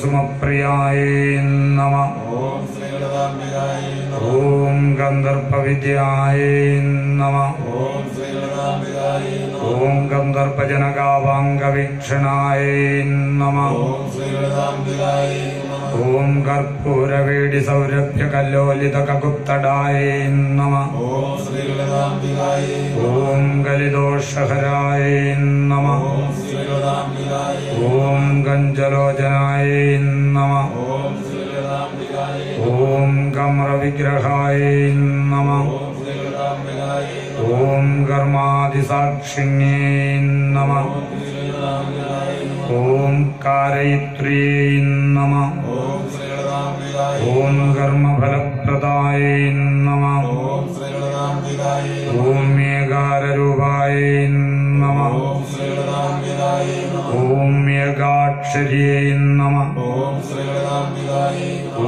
കുസുമപ്രിയായ നമ ഓം ഓം ഗന്ധർപ്പവിദ്യായ നമ ഗന്ധർപ്പജനകാവാംഗവീക്ഷണായ നമ ഓം കർപ്പൂരവേടി സൗരഭ്യ കല്ലോലിത കകുപ്തടായ നമ ഓം കലിദോഷഹരായ നമ ഓം ഗഞ്ചലോചനായ നമ ഓം കമ്രവിഗ്രഹായ നമ ഓം കർമാതിസാക്ഷിണ്യേ നമ ഓം കാരയിത്രിയേ നമ ഓം കർമ്മഫലപ്രദായ നമ ഓം ഏകാരൂപായ ഓം ഏകാക്ഷര്യേ നമ. ഓം